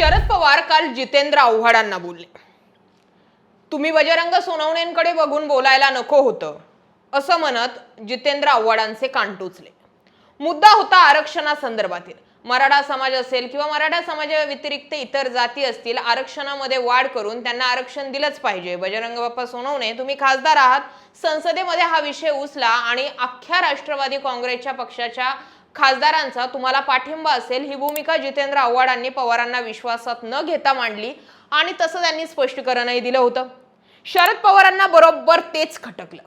शरद पवार काल जितेंद्र आव्हाडांना बोलले. तुम्ही बजरंग सोनवणेंकडे बघून बोलायला नको होतं असं म्हणत जितेंद्र आव्हाडांचे कान टोचले. मुद्दा होता आरक्षणासंदर्भातील. मराठा समाज असेल किंवा मराठा समाजा व्यतिरिक्त इतर जाती असतील आरक्षणामध्ये वाढ करून त्यांना आरक्षण दिलंच पाहिजे. बजरंग बाप्पा सोनवणे तुम्ही खासदार आहात. संसदेमध्ये हा विषय उचला आणि अख्ख्या राष्ट्रवादी काँग्रेसच्या पक्षाच्या खासदारांचा तुम्हाला पाठिंबा असेल ही भूमिका जितेंद्र आव्हाडांनी पवारांना विश्वासात न घेता मांडली आणि तसं त्यांनी स्पष्टीकरणही दिलं होतं. शरद पवारांना बरोबर तेच खटकलं.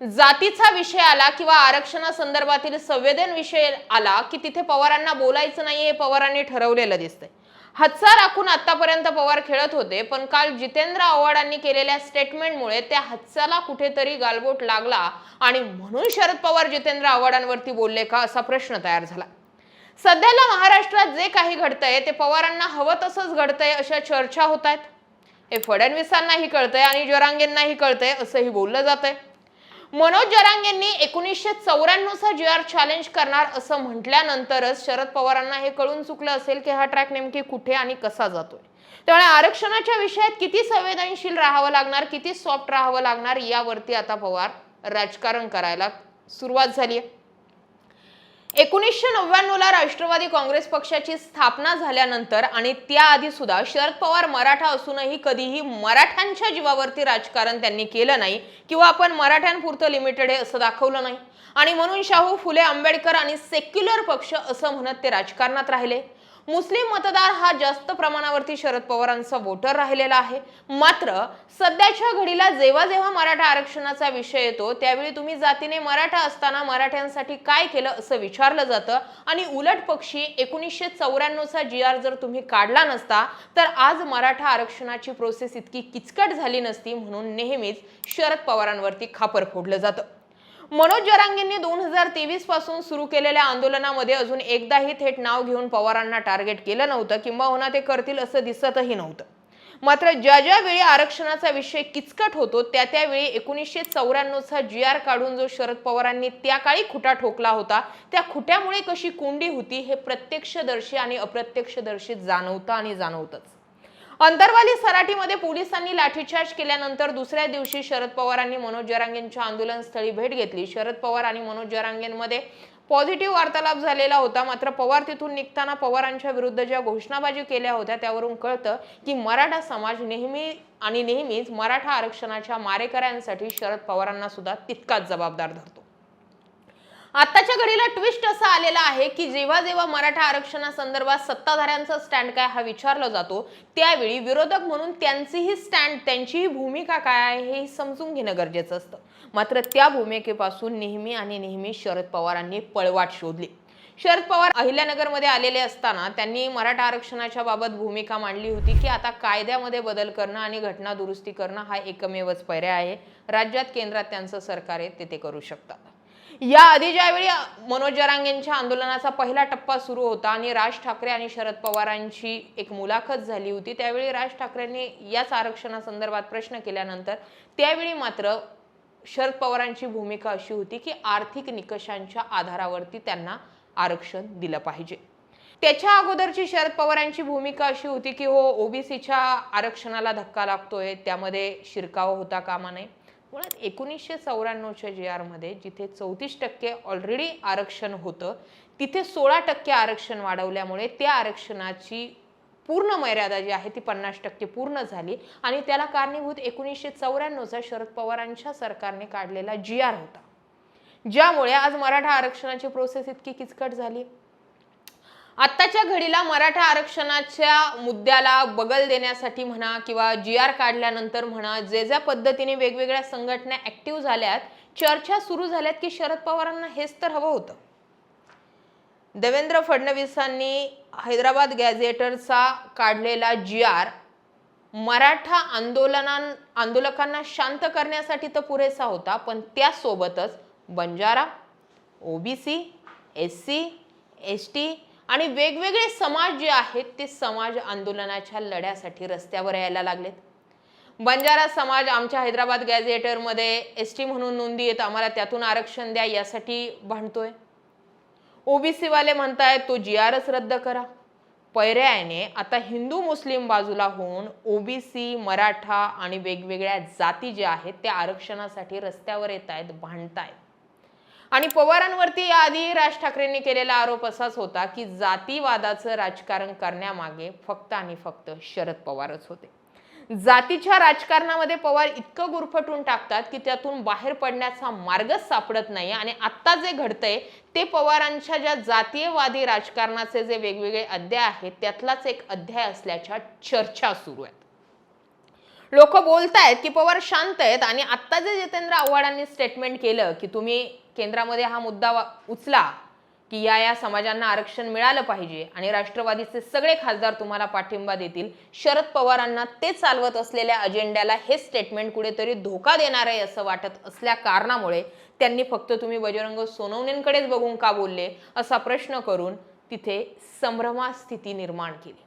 जातीचा विषय आला किंवा आरक्षणासंदर्भातील संवेदन विषय आला की तिथे पवारांना बोलायचं नाही हे पवारांनी ठरवलेलं दिसतंय. हातचा राखून आतापर्यंत पवार खेळत होते पण काल जितेंद्र आव्हाडांनी केलेल्या स्टेटमेंटमुळे त्या हातसाला कुठेतरी गालबोट लागला. आणि म्हणून शरद पवार जितेंद्र आव्हाडांवरती बोलले का असा प्रश्न तयार झाला. सध्याला महाराष्ट्रात जे काही घडतंय ते पवारांना हवं तसंच घडतंय अशा चर्चा होत आहेत. हे फडणवीसांनाही कळतंय आणि जरांगेंनाही कळतंय असंही बोललं जात आहे मनोज जरांगेंनी एकोणीसशे चौऱ्याण्णवचा जी आर चॅलेंज करणार असं म्हटल्यानंतरच शरद पवारांना हे कळून चुकलं असेल की हा ट्रॅक नेमकी कुठे आणि कसा जातोय. त्यामुळे आरक्षणाच्या विषयात किती संवेदनशील राहावं लागणार किती सॉफ्ट राहावं लागणार यावरती आता पवार राजकारण करायला सुरुवात झाली आहे एकोणीसशे नव्याण्णवला राष्ट्रवादी काँग्रेस पक्षाची स्थापना झाल्यानंतर आणि त्याआधी सुद्धा शरद पवार मराठा असूनही कधीही मराठ्यांच्या जीवावरती राजकारण त्यांनी केलं नाही किंवा आपण मराठ्यांपुरतं लिमिटेड आहे असं दाखवलं नाही. आणि म्हणून शाहू फुले आंबेडकर आणि सेक्युलर पक्ष असं म्हणत ते राजकारणात राहिले. मुस्लिम मतदार हा जास्त प्रमाणावरती शरद पवारांचा वोटर राहिलेला आहे. मात्र सध्याच्या घडीला जेव्हा जेव्हा मराठा आरक्षणाचा विषय येतो त्यावेळी तुम्ही जातीने मराठा असताना मराठ्यांसाठी काय केलं असं विचारलं जातं. आणि उलट पक्षी एकोणीसशे चौऱ्याण्णवचा जी आर जर तुम्ही काढला नसता तर आज मराठा आरक्षणाची प्रोसेस इतकी किचकट झाली नसती म्हणून नेहमीच शरद पवारांवरती खापर फोडलं जातं. मनोज जरांगेंनी दोन हजार तेवीसपासून सुरू केलेल्या आंदोलनामध्ये अजून एकदाही थेट नाव घेऊन पवारांना टार्गेट केलं नव्हतं किंबहुना ते करतील असं दिसतही नव्हतं. मात्र ज्या ज्या वेळी आरक्षणाचा विषय किचकट होतो त्या त्यावेळी एकोणीसशे चौऱ्याण्णवचा जी आर काढून जो शरद पवारांनी त्या काळी खुटा ठोकला होता त्या खुट्यामुळे कशी कोंडी होती हे प्रत्यक्षदर्शी आणि अप्रत्यक्षदर्शी जाणवतं आणि जाणवतंच. अंतरवाली सराटीमध्ये पोलिसांनी लाठीचार्ज केल्यानंतर दुसऱ्या दिवशी शरद पवारांनी मनोज जरांगेंच्या आंदोलनस्थळी भेट घेतली. शरद पवार आणि मनोज जरांगेंमध्ये पॉझिटिव्ह वार्तालाप झालेला होता. मात्र पवार तिथून निघताना पवारांच्या विरुद्ध ज्या घोषणाबाजी केल्या होत्या त्यावरून कळतं की मराठा समाज नेहमी आणि नेहमीच मराठा आरक्षणाच्या मारेकऱ्यांसाठी शरद पवारांना सुद्धा तितकाच जबाबदार धरतो. आताच्या घडीला ट्विस्ट असा आलेला आहे की जेव्हा जेव्हा मराठा आरक्षणासंदर्भात सत्ताधाऱ्यांचा स्टँड काय हा विचारला जातो त्यावेळी विरोधक म्हणून त्यांचीही स्टँड त्यांचीही भूमिका काय आहे हे समजून घेणं गरजेचं असतं. मात्र त्या भूमिकेपासून नेहमी आणि नेहमी शरद पवारांनी पळवाट शोधली. शरद पवार अहिल्यानगरमध्ये आलेले असताना त्यांनी मराठा आरक्षणाच्या बाबत भूमिका मांडली होती की आता कायद्यामध्ये बदल करणं आणि घटना दुरुस्ती करणं हा एकमेवच पर्याय आहे. राज्यात केंद्रात त्यांचं सरकार आहे ते ते करू शकतात. या आधी ज्यावेळी मनोज जरांगेंच्या आंदोलनाचा पहिला टप्पा सुरू होता आणि राज ठाकरे आणि शरद पवारांची एक मुलाखत झाली होती त्यावेळी राज ठाकरेंनी याच आरक्षणासंदर्भात प्रश्न केल्यानंतर त्यावेळी मात्र शरद पवारांची भूमिका अशी होती की आर्थिक निकषांच्या आधारावरती त्यांना आरक्षण दिलं पाहिजे. त्याच्या अगोदरची शरद पवारांची भूमिका अशी होती की हो ओबीसीच्या आरक्षणाला धक्का लागतोय त्यामध्ये शिरकाव होता कामा नये. मुळात एकोणीसशे चौऱ्याण्णवच्या जी आरमध्ये जिथे चौतीस टक्के ऑलरेडी आरक्षण होतं तिथे सोळा टक्के आरक्षण वाढवल्यामुळे त्या आरक्षणाची पूर्ण मर्यादा जी आहे ती पन्नास टक्के पूर्ण झाली. आणि त्याला कारणीभूत एकोणीसशे चौऱ्याण्णवचा शरद पवारांच्या सरकारने काढलेला जी आर होता. ज्यामुळे आज मराठा आरक्षणाची प्रोसेस इतकी किचकट झाली. आत्ताच्या घडीला मराठा आरक्षणाच्या मुद्द्याला बगल देण्यासाठी म्हणा किंवा जी आर काढल्यानंतर म्हणा जे ज्या पद्धतीने वेगवेगळ्या संघटना ऍक्टिव्ह झाल्यात चर्चा सुरू झाल्यात की शरद पवारांना हेच तर हवं होतं. देवेंद्र फडणवीसांनी हैदराबाद गॅझेटरचा काढलेला जी आर मराठा आंदोलनां आंदोलकांना शांत करण्यासाठी तर पुरेसा होता पण त्यासोबतच Banjara OBC S C S T आणि वेगवेगळे समाज जे आहेत ते समाज आंदोलनाच्या लढ्यासाठी रस्त्यावर यायला लागलेत. बंजारा समाज आमच्या हैदराबाद गॅझेटरमध्ये एस टी म्हणून नोंदी येत आम्हाला त्यातून आरक्षण द्या यासाठी भांडतोय. ओबीसीवाले म्हणत म्हणतायत तो जी आर एस रद्द करा. पर्यायाने आता हिंदू मुस्लिम बाजूला होऊन ओबीसी मराठा आणि वेगवेगळ्या जाती ज्या आहेत त्या आरक्षणासाठी रस्त्यावर येत आहेत भांडतायत. आणि पवारांवरती याआधी राज ठाकरेंनी केलेला आरोप असाच होता की जातीवादाचं राजकारण करण्यामागे फक्त आणि फक्त शरद पवारच होते. जातीच्या राजकारणामध्ये पवार इतकं गुरफटून टाकतात की त्यातून बाहेर पडण्याचा मार्गच सापडत नाही आणि आत्ता जे घडतंय ते पवारांच्या ज्या जातीयवादी राजकारणाचे जे वेगवेगळे अध्याय आहेत त्यातलाच एक अध्याय असल्याच्या चर्चा सुरू आहेत. लोक बोलतायत की पवार शांत आहेत आणि आत्ता जे जितेंद्र आव्हाडांनी स्टेटमेंट केलं की तुम्ही केंद्रामध्ये हा मुद्दा उचला की या या समाजांना आरक्षण मिळालं पाहिजे आणि राष्ट्रवादीचे सगळे खासदार तुम्हाला पाठिंबा देतील. शरद पवारांना ते चालवत असलेल्या अजेंड्याला हे स्टेटमेंट कुठेतरी धोका देणार आहे असं वाटत असल्या कारणामुळे त्यांनी फक्त तुम्ही बजरंग सोनवणेंकडेच बघून का बोलले असा प्रश्न करून तिथे संभ्रमा स्थिती निर्माण केली.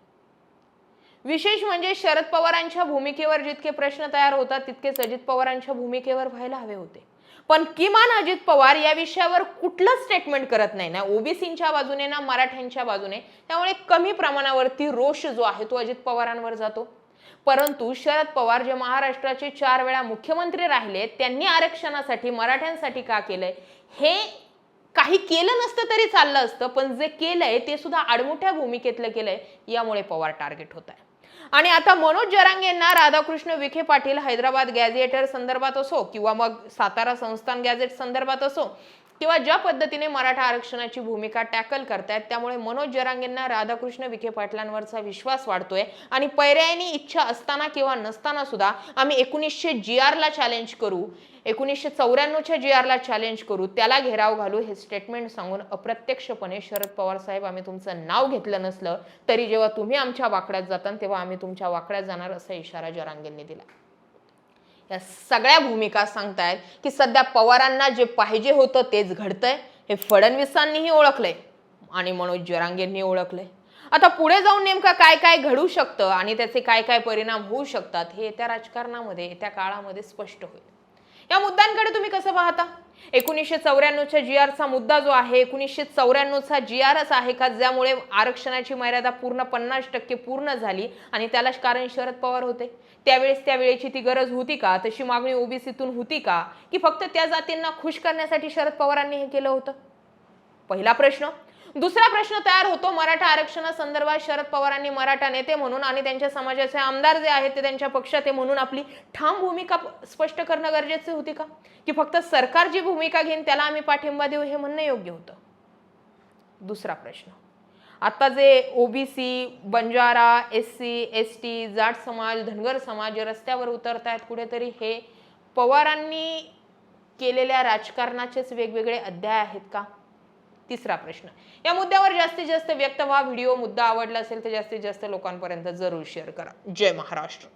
विशेष म्हणजे शरद पवारांच्या भूमिकेवर जितके प्रश्न तयार होतात तितकेच अजित पवारांच्या भूमिकेवर व्हायला हवे होते. पण किमान अजित पवार या विषयावर कुठलंच स्टेटमेंट करत नाही ना? ओबीसीच्या बाजूने ना मराठ्यांच्या बाजूने. त्यामुळे कमी प्रमाणावरती रोष जो आहे तो अजित पवारांवर जातो. परंतु शरद पवार जे महाराष्ट्राचे चार वेळा मुख्यमंत्री राहिले त्यांनी आरक्षणासाठी मराठ्यांसाठी का केलंय? हे काही केलं नसतं तरी चाललं असतं पण जे केलंय ते सुद्धा आडमुठ्या भूमिकेतलं केलंय. यामुळे पवार टार्गेट होत आहे आणि आता मनोज जरांगेंना राधाकृष्ण विखे पाटील हैदराबाद गॅझेटर संदर्भात असो किंवा मग सातारा संस्थान गॅझेट संदर्भात असो किंवा ज्या पद्धतीने मराठा आरक्षणाची भूमिका टॅकल करतायत त्यामुळे मनोज जरांगेंना राधाकृष्ण विखे पाटलांवरचा विश्वास वाढतोय. आणि पर्यायी इच्छा असताना किंवा नसताना सुद्धा आम्ही एकोणीसशे जी आरला चॅलेंज करू एकोणीसशे चौऱ्याण्णवच्या जी आरला चॅलेंज करू त्याला घेराव घालू हे स्टेटमेंट सांगून अप्रत्यक्षपणे शरद पवार साहेब आम्ही तुमचं नाव घेतलं नसलं तरी जेव्हा तुम्ही आमच्या वाकड्यात जाता तेव्हा आम्ही तुमच्या वाकड्यात जाणार असा इशारा जरांगेंनी दिला. या सगळ्या भूमिका सांगतायत की सध्या पवारांना जे पाहिजे होतं तेच घडतंय. हे फडणवीसांनीही ओळखलंय आणि मनोज जरांगेंनी ओळखलंय. आता पुढे जाऊन नेमकं काय काय घडू शकतं आणि त्याचे काय काय परिणाम होऊ शकतात हे येत्या राजकारणामध्ये येत्या काळामध्ये स्पष्ट होईल. या मुद्द्यांकडे तुम्ही कसं पाहता? एकोणीसशे चौऱ्याण्णवच्या जी आरचा मुद्दा जो आहे एकोणीसशे चौऱ्याण्णवचा जी आरच आहे का ज्यामुळे आरक्षणाची मर्यादा पूर्ण पन्नास टक्के पूर्ण झाली आणि त्यालाच कारण शरद पवार होते? त्यावेळेस त्यावेळेची ती गरज होती का? तशी मागणी ओबीसीतून होती का? की फक्त त्या जातींना खुश करण्यासाठी शरद पवारांनी हे केलं होतं? पहिला प्रश्न दुसरा प्रश्न तयार होतो. मराठा आरक्षणासंदर्भात शरद पवारांनी मराठा नेते म्हणून आणि त्यांच्या समाजाचे आमदार जे आहेत ते त्यांच्या पक्षात आहे म्हणून आपली ठाम भूमिका स्पष्ट करणं गरजेचे होती का? की फक्त सरकार जी भूमिका घेईन त्याला आम्ही पाठिंबा देऊ हे म्हणणं योग्य होतं? दुसरा प्रश्न. आता जे OBC Banjara S C S T Jat समाज धनगर समाज रस्त्यावर उतरत आहेत कुठेतरी हे पवारांनी केलेल्या राजकारणाचेच वेगवेगळे अध्याय आहेत का? तिसरा प्रश्न. या मुद्द्यावर जास्तीत जास्त व्यक्त व्हा. व्हिडिओ मुद्दा आवडला असेल तर जास्तीत जास्त लोकांपर्यंत जरूर शेअर करा. जय महाराष्ट्र.